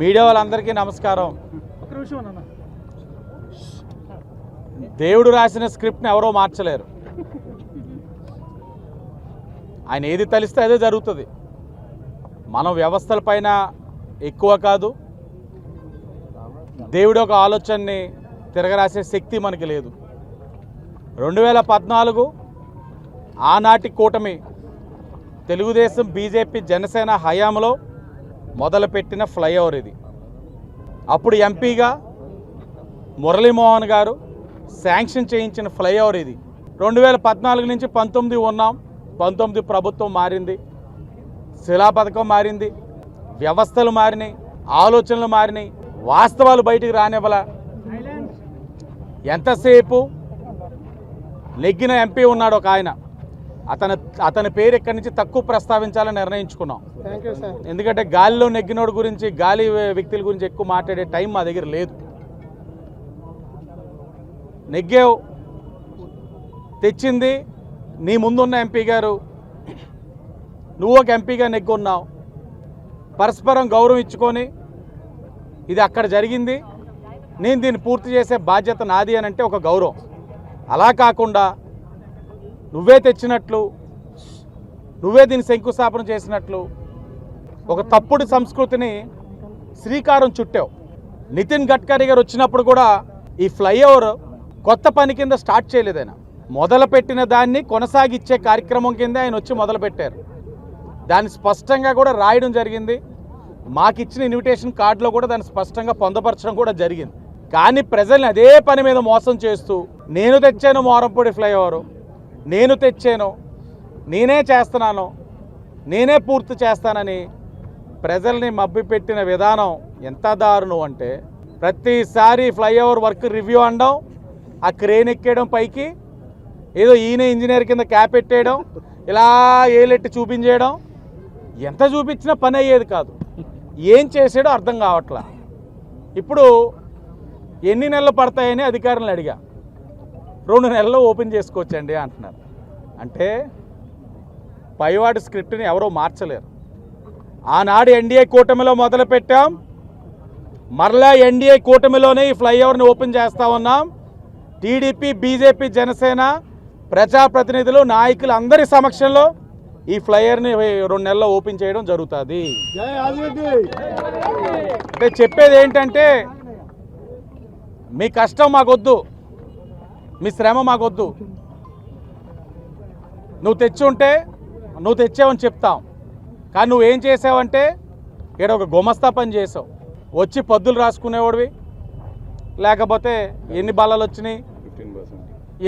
Media వాళ్ళందరికీ నమస్కారం. దేవుడు రాసిన స్క్రిప్ట్ని ఎవరో మార్చలేరు. ఆయన ఏది తలిస్తే అదే జరుగుతుంది. మనం వ్యవస్థలపైన ఎక్కువ కాదు. దేవుడి ఒక ఆలోచనని తిరగరాసే శక్తి మనకి లేదు. రెండు వేల పద్నాలుగు ఆనాటి కూటమి తెలుగుదేశం బీజేపీ జనసేన హయాంలో మొదలుపెట్టిన ఫ్లైఓవర్ ఇది. అప్పుడు ఎంపీగా మురళీమోహన్ గారు శాంక్షన్ చేయించిన ఫ్లైఓవర్ ఇది. రెండు వేల పద్నాలుగు నుంచి పంతొమ్మిది ఉన్నాం. పంతొమ్మిది ప్రభుత్వం మారింది. శిలా పథకం మారింది. వ్యవస్థలు మారినాయి. ఆలోచనలు మారినాయి. వాస్తవాలు బయటికి రానివ్వల. ఎంతసేపు నెగ్గిన ఎంపీ ఉన్నాడు ఒక ఆయన. అతని అతని పేరు ఇక్కడి నుంచి తక్కువ ప్రస్తావించాలని నిర్ణయించుకున్నాం. ఎందుకంటే గాలిలో నెగ్గినోడు గురించి గాలి వ్యక్తుల గురించి ఎక్కువ మాట్లాడే టైం మా దగ్గర లేదు. నెగ్గావు. తెచ్చింది నీ ముందున్న ఎంపీ గారు. నువ్వు ఒక ఎంపీగా నెగ్గున్నావు. పరస్పరం గౌరవం ఇచ్చుకొని ఇది అక్కడ జరిగింది. నేను దీన్ని పూర్తి చేసే బాధ్యత నాది అని అంటే ఒక గౌరవం. అలా కాకుండా నువ్వే తెచ్చినట్లు నువ్వే దీన్ని శంకుస్థాపన చేసినట్లు ఒక తప్పుడు సంస్కృతిని శ్రీకారం చుట్టావు. నితిన్ గడ్కరీ గారు వచ్చినప్పుడు కూడా ఈ ఫ్లైఓవర్ కొత్త పని కింద స్టార్ట్ చేయలేదు ఆయన. మొదలుపెట్టిన దాన్ని కొనసాగిచ్చే కార్యక్రమం కింద ఆయన వచ్చి మొదలుపెట్టారు. దాన్ని స్పష్టంగా కూడా రాయడం జరిగింది. మాకు ఇచ్చిన ఇన్విటేషన్ కార్డులో కూడా దాన్ని స్పష్టంగా పొందపరచడం కూడా జరిగింది. కానీ ప్రజల్ని అదే పని మీద మోసం చేస్తూ నేను తెచ్చాను మోరంపూడి ఫ్లైఓవరు. నేను తెచ్చాను నేనే చేస్తున్నాను నేనే పూర్తి చేస్తానని ప్రజల్ని మబ్బిపెట్టిన విధానం ఎంత దారుణం అంటే ప్రతిసారి ఫ్లైఓవర్ వర్క్ రివ్యూ అనడం ఆ క్రేన్ ఎక్కేయడం పైకి ఏదో ఈయన ఇంజనీర్ కింద క్యాప్ పెట్టేయడం ఇలా ఏలెట్టి చూపించేయడం. ఎంత చూపించినా పని అయ్యేది కాదు. ఏం చేసాడో అర్థం కావట్లా. ఇప్పుడు ఎన్ని నెలలు పడతాయని అధికారులను అడిగా. రెండు నెలల్లో ఓపెన్ చేసుకోవచ్చండి అంటున్నారు. అంటే పైవాడి స్క్రిప్ట్ని ఎవరో మార్చలేరు. ఆనాడు ఎన్డీఏ కూటమిలో మొదలు పెట్టాం మరలా ఎన్డీఏ కూటమిలోనే ఈ ఫ్లైఓవర్ని ఓపెన్ చేస్తా ఉన్నాం. టీడీపీ బీజేపీ జనసేన ప్రజాప్రతినిధులు నాయకులు అందరి సమక్షంలో ఈ ఫ్లైఓవర్ని రెండు నెలల్లో ఓపెన్ చేయడం జరుగుతుంది. అంటే చెప్పేది ఏంటంటే మీ కష్టం మాకొద్దు. మీ శ్రమ మాకొద్దు. నువ్వు తెచ్చి ఉంటే నువ్వు తెచ్చావని చెప్తాం. కానీ నువ్వేం చేసావంటే ఇక్కడ ఒక గుమస్తా పని చేసావు. వచ్చి పద్దులు రాసుకునేవాడివి. లేకపోతే ఎన్ని బలాలు వచ్చినాయి?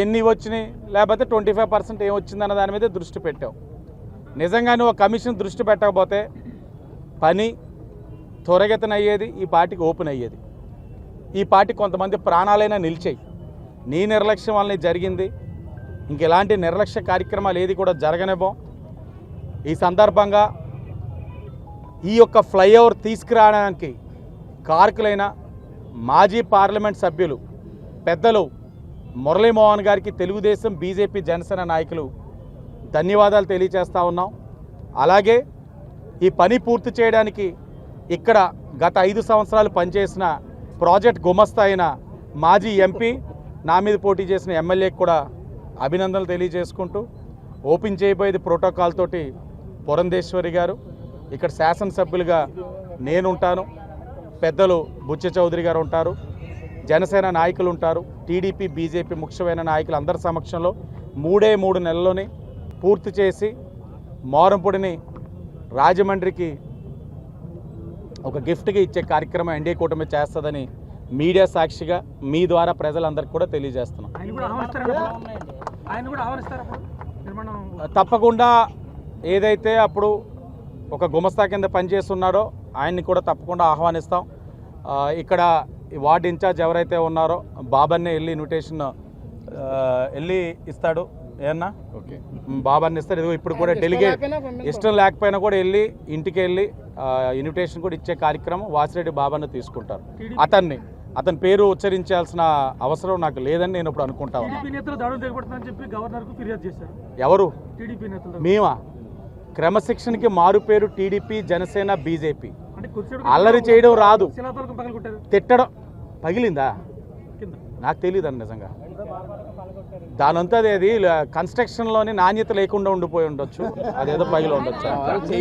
ఎన్ని వచ్చినాయి? లేకపోతే ట్వంటీ ఫైవ్ పర్సెంట్ ఏం వచ్చిందన్న దాని మీద దృష్టి పెట్టావు. నిజంగా నువ్వు కమిషన్ దృష్టి పెట్టకపోతే పని త్వరగతనయ్యేది ఈ పార్టీకి ఓపెన్ అయ్యేది. ఈ పార్టీ కొంతమంది ప్రాణాలైనా నిలిచాయి. నీ నిర్లక్ష్యం వల్లనే జరిగింది. ఇంకెలాంటి నిర్లక్ష్య కార్యక్రమాలు ఏది కూడా జరగనివ్వం. ఈ సందర్భంగా ఈ యొక్క ఫ్లైఓవర్ తీసుకురావడానికి కారకులైన మాజీ పార్లమెంట్ సభ్యులు పెద్దలు మురళీమోహన్ గారికి తెలుగుదేశం బీజేపీ జనసేన నాయకులు ధన్యవాదాలు తెలియజేస్తా ఉన్నాం. అలాగే ఈ పని పూర్తి చేయడానికి ఇక్కడ గత ఐదు సంవత్సరాలు పనిచేసిన ప్రాజెక్ట్ గుమస్తా అయిన మాజీ ఎంపీ నా మీద పోటీ చేసిన ఎమ్మెల్యేకి కూడా అభినందనలు తెలియజేసుకుంటూ ఓపెన్ చేయబోయేది ప్రోటోకాల్ తోటి పురంధేశ్వరి గారు. ఇక్కడ శాసనసభ్యులుగా నేను ఉంటాను పెద్దలు బుచ్చ చౌదరి గారు ఉంటారు. జనసేన నాయకులు ఉంటారు. టీడీపీ బీజేపీ ముఖ్యమైన నాయకులు అందరి సమక్షంలో మూడే మూడు నెలల్లోనే పూర్తి చేసి మోరంపొడిని రాజమండ్రికి ఒక గిఫ్ట్గా ఇచ్చే కార్యక్రమం ఎన్డీఏ కూటమి చేస్తుందని మీడియా సాక్షిగా మీ ద్వారా ప్రజలందరికీ కూడా తెలియజేస్తున్నాం. తప్పకుండా ఏదైతే అప్పుడు ఒక గుమస్తా కింద పనిచేస్తున్నాడో ఆయన్ని కూడా తప్పకుండా ఆహ్వానిస్తాం. ఆ, ఇక్కడ వార్డ్ ఇన్ఛార్జ్ ఎవరైతే ఉన్నారో బాబన్నే వెళ్ళి ఇన్విటేషన్ వెళ్ళి ఇస్తాడు. ఏమన్నా? ఓకే. బాబాన్ని ఇస్తాడు. ఇదిగో ఇప్పుడు కూడా డెలిగేట్ ఇష్టం లేకపోయినా కూడా వెళ్ళి ఇంటికి వెళ్ళి ఇన్విటేషన్ కూడా ఇచ్చే కార్యక్రమం వాసిరెడ్డి బాబాను తీసుకుంటారు. అతన్ని. అతని పేరు ఉచ్చరించాల్సిన అవసరం నాకు లేదని నేను ఇప్పుడు అనుకుంటా ఉన్నాను టీడీపీ నేతలు దాడులు తెగబడుతుందని చెప్పి గవర్నర్కు ఫిర్యాదు చేశారు. ఎవరు? మేమా? క్రమశిక్షణకి మారు పేరు టీడీపీ జనసేన బీజేపీ. అల్లరి చేయడం రాదు. శిలాతోలకం పగలు కొట్టారు తిట్టడం పగిలిందా? కింద. నాకు తెలియదండి నిజంగా. దానంతా అది కన్స్ట్రక్షన్లోని నాణ్యత లేకుండా ఉండిపోయి ఉండొచ్చు. అదేదో పగిలి ఉండొచ్చు.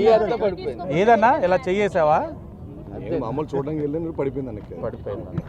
ఏదన్నా? ఇలా చెయ్యేసావా? నేను మామూలు చూడడానికి వెళ్ళి పడిపోయింది అన్నకి పడిపోయింది